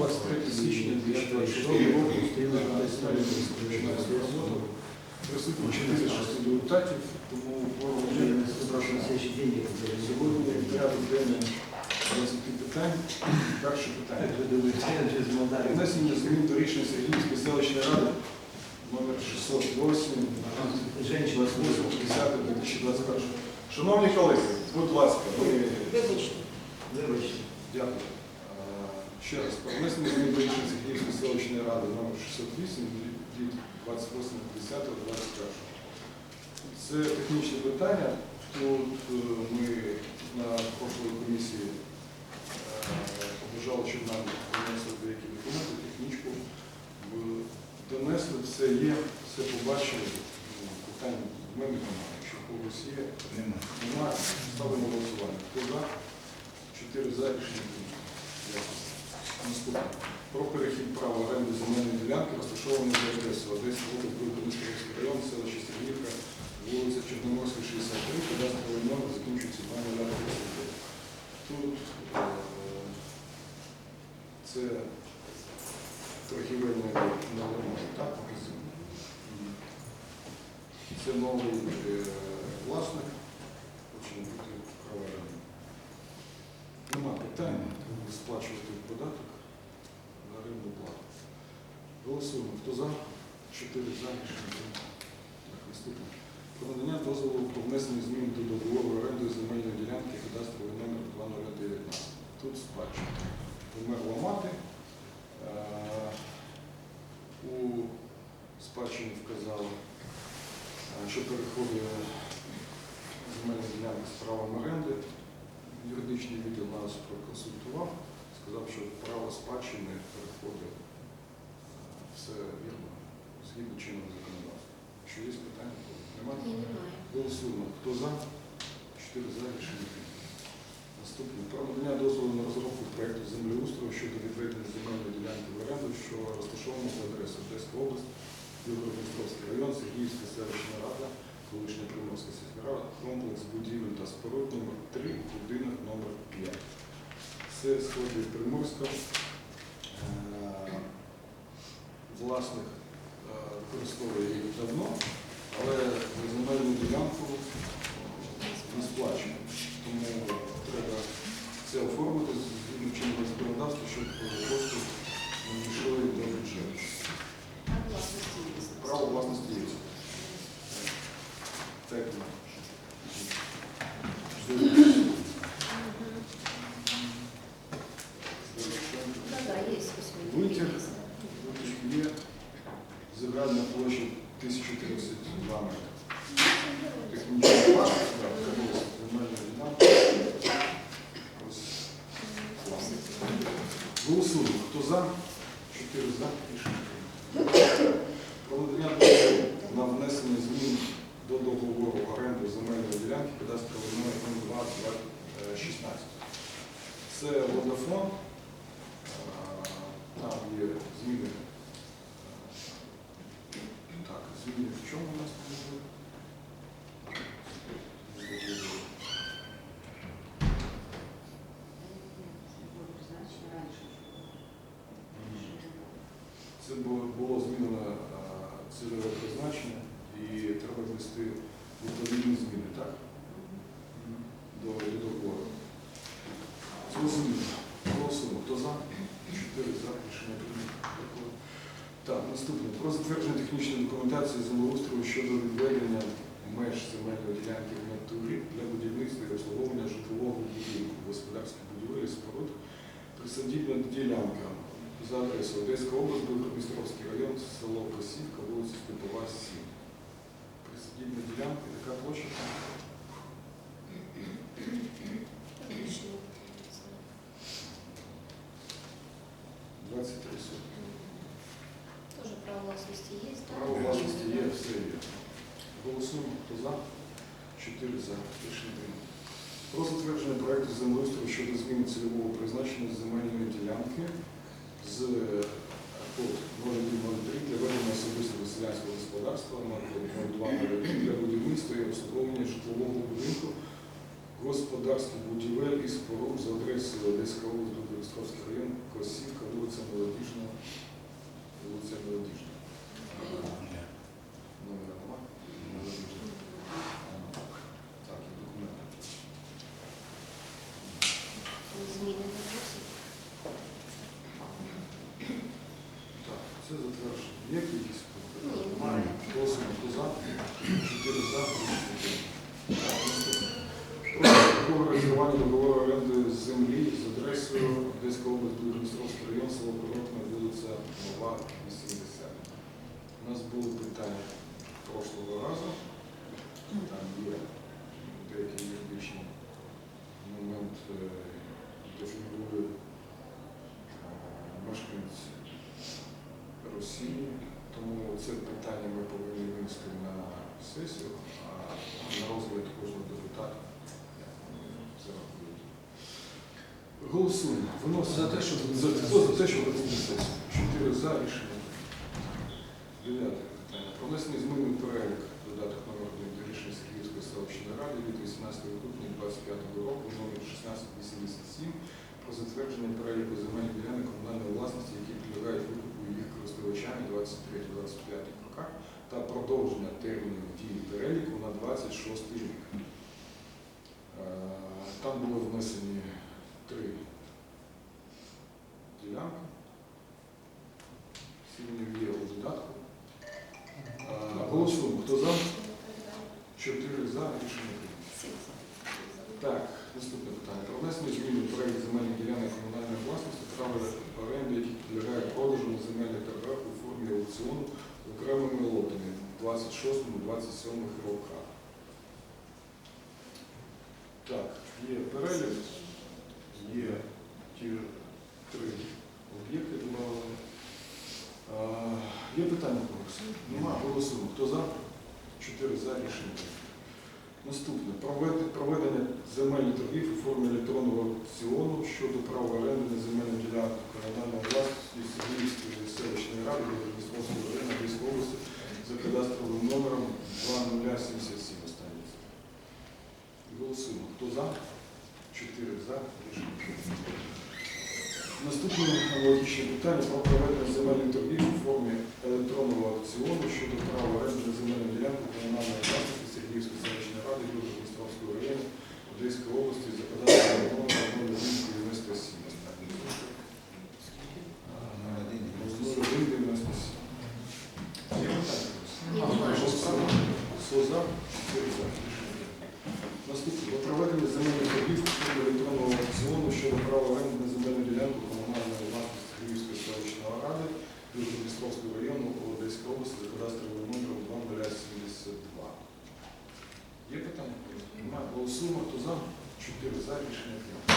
23 січня 2026 року починається робота. Присутні 46 депутатів, тому форум вже сьогодні порядок денний 20 питань. Перше питання. Внесення змін до рішення Сергіївської селищної ради номер 608 2021. Шановні колеги, будь ласка, ми Вибачте. Дякую. Е, Ще раз, про внесення змін до рішення Сергіївської селищної ради номер 608 від 28.10.21. Це технічне питання. Тут е, ми на прошлій комісії е, побажали, щоб нам донесли деякі документи, технічку. Донесли, все є, все побачили. Питань в мене немає. Якщо когось є, немає. Ставимо голосування. Хто за? Чотири за рішення. Дякую. Наступне. Про перехід права оренди земельної ділянки, розташованої за адресою Одеська Чотири за наступне. Про надання дозволу по внесенню змін до договору оренди земельної ділянки кадастрової номер 2019. Тут спадщина. Померла мати. Е, у спадщині вказали, е, що переходить земельна ділянка з правом оренди. Юридичний відділ нас проконсультував, сказав, що право спадщини переходить е, все вірно згідно чинного законодавства. Якщо є питання, то немає. Ні, немає. Голосуємо. Хто за? Чотири за рішення. Наступне. Про надання дозволу на розробку проєкту землеустрою щодо відведення земельної ділянки в оренду, що розташована за адресою Одеська область, Білгород-Дністровський район, Сергіївська селищна рада, колишня Приморська сільська рада, комплекс будівель та споруд номер 3 будинок номер 5. Це сходить Приморська. Е, Власник е, використовує її давно, але земельну ділянку не сплачує. Тому треба це оформити згідно чинного законодавства, щоб кошти не йшли до бюджету. А власності є. Право власності є. Так. Ну, да, є письмові. Витяг. Є загальна площа 1032 метри. Технічний парк, так, це була земельна ділянка. Ось власник. Голосуємо. Хто за? Чотири за. Рішення прийнято. Про надання на внесення змін до договору оренди земельної ділянки кадастровий номер 2216. Це водофон. Там є зміни. Е, Так, зміни в чому у нас там були? Це було, було змінено е, цільове призначення і треба внести відповідні зміни, так? До до договору. Зрозуміло. Голосуємо. Хто за? Чотири за рішення прийнято. Так, наступне. Про затвердження технічної документації землеустрою щодо відведення меж земельної ділянки в натурі для будівництва і обслуговування житлового будинку, господарських будівель і споруд. Присадібна ділянка за адресою Одеська область, Білгород-Дністровський район, село Косівка, вулиця Степова, 7. Присадібна ділянка, яка площа? Публічно. 23 сотні. Тоже право власності є, так? Право власності є, все є. Голосуємо, хто за? Чотири за. Рішення прийнято. Про затвердження проекту землеустрою щодо зміни цільового призначення земельної ділянки з е, для ведення особистого селянського господарства для будівництва і обслуговування житлового будинку господарських будівель і споруд за адресою Одеська область, Дубровський район, Косівка, вулиця Молодіжна, вулиця Молодіжна. Номера нема. Є якісь? Немає. Голосуємо. Хто за? Чотири за. Про реєстрування договору оренди землі з адресою Одеська область, Дністровський район, село Природне, вулиця Нова, 80. У нас були питання прошлого разу. Там є деякий юридичний момент, е, дефінує е, мешканці Росії. Тому це питання ми повинні винести на сесію, а на розгляд кожного депутата. Голосуємо. Виносимо. За те, щоб за, за те, щоб винести сесію. Чотири за рішення. Дев'яте питання. Про внесення змін у перелік додаток номер 1 до рішення Сергіївської селищної ради від 18 грудня 2025 року номер 1687 про затвердження переліку земельних ділянок комунальної власності, які підлягають викупу їх 23-25 роках та продовження термінів дії переліку на 26 рік. Е, Там були внесені три ділянки. Всі вони є у додатку. Е, Голосуємо. Хто за? Чотири за. Рішення прийнято. Так, наступне питання. Про внесення змін у проект земельних ділянок комунальної власності, права оренди, які підлягають продажу на земельних торгах у формі аукціону окремими лотами в 26-27 роках. Так, є перелік, є ті три об'єкти. А, Є питання когось? Нема, голосуємо. Хто за? Чотири за рішення. Наступне. Проведення земельних торгів у формі електронного аукціону щодо права оренди на земельну ділянку комунальної власності Сергіївської селищної ради Дністровського району Львівської області за кадастровим номером 2077 останній. Голосуємо. Хто за? Чотири за. Наступне питання про проведення земельних торгів у формі електронного аукціону щодо права оренди на земельну ділянку комунальної власності Сергіївської селищної ради Дністровського району Одеської області за кадастровим номером 0197. Останній. 0197. Є питання? Ні, немає. Хто за? Чотири за. Наступне. Про проведення земельних торгів у формі електронного аукціону щодо права оренди на земельну ділянку комунальної власності Київської селищної ради Дністровського району Одеської області за кадастровим номером 2072. Є питання? Немає. Голосуємо. Хто за? Чотири за. Рішення прийнято.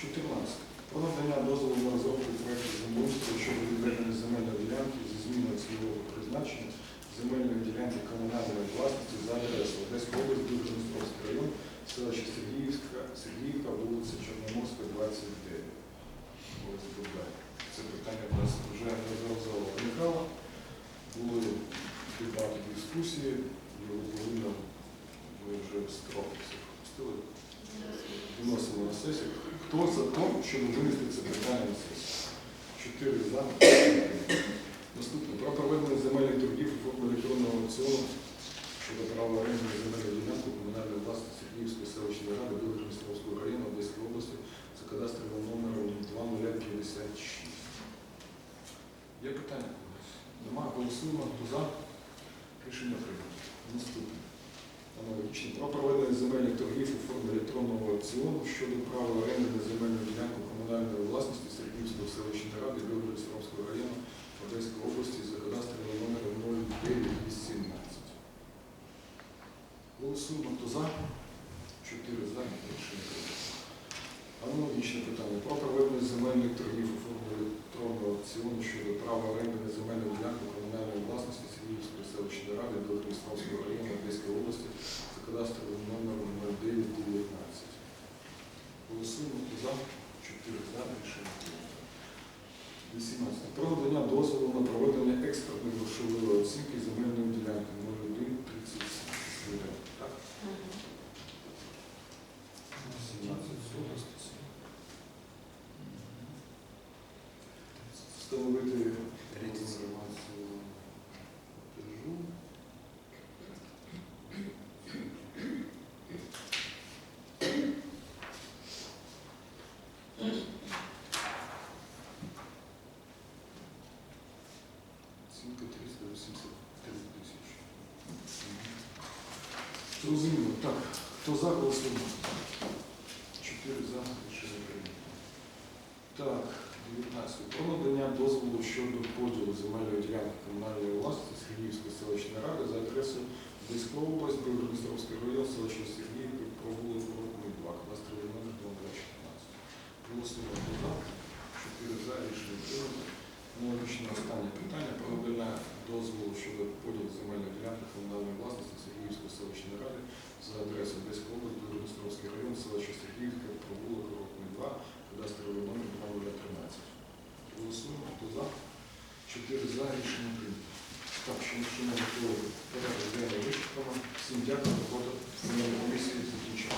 14. Про надання дозволу на розробку проєкту землеустрою щодо відведення земельної ділянки зі зміною цільового призначення земельної ділянки комунальної власності за адресою Одеська область, Дністровський район, селище Сергіївська, Сергіївка, вулиця Чорноморська, 29. ОСББ. Це питання в нас вже виникало. Були багато дискусії, повинно ми вже строки це пропустили. Виносимо на сесію. Хто за те, щоб винести це питання на сесію? Чотири за. Наступне. Про проведення земельних торгів у формі електронного аукціону щодо права оренди на земельну ділянку комунальної власності Сергіївської селищної ради Білгородністровського району Одеської області за кадастровим номером Є питання? Нема. Голосуємо. Хто за? Рішення прийнято. Наступне. Аналогічно. Про проведення земельних торгів у формі електронного аукціону щодо права оренди на земельну ділянку комунальної власності Сергіївської селищної ради Білгородністровського району Одеської області за кадастровим номером 0918. Голосуємо. Хто за? Чотири за. Рішення прийнято. Аналогічне питання. Про проведення земельних торгів у аукціону щодо права оренди на ділянки комунальної власності Сергіївської селищної ради до Білгородністровського району Одеської області за кадастровим номером 0919. Голосуємо. За? 4 за. Рішення 18. Про надання дозволу на проведення експертної грошової оцінки земельної ділянки Зрозуміло. Так, хто за голосуємо? Чотири за рішення прийнято. Так, 19. Про надання дозволу щодо поділу земельної ділянки комунальної власності Сергіївської селищної ради за адресою Одеська область, Білгородністровський район, селище Сергіївка, провулок Ротний 2, кадастровий номер 2214. Голосуємо хто за. Чотири за рішення прийнято. Аналогічне останнє питання про надання дозволу щодо поділу земельних ділянки комунальної власності Сергіївської селищної ради за адресою Одеської області, Дністровський район, селище Сергіївське, провулок Рокний 2, кадастровий номер 13. Голосуємо, хто за? Чотири за рішення прийнято. Так, що ми шумово порядок денний вичерпано. Всім дякую, роботу робота комісії закінчена.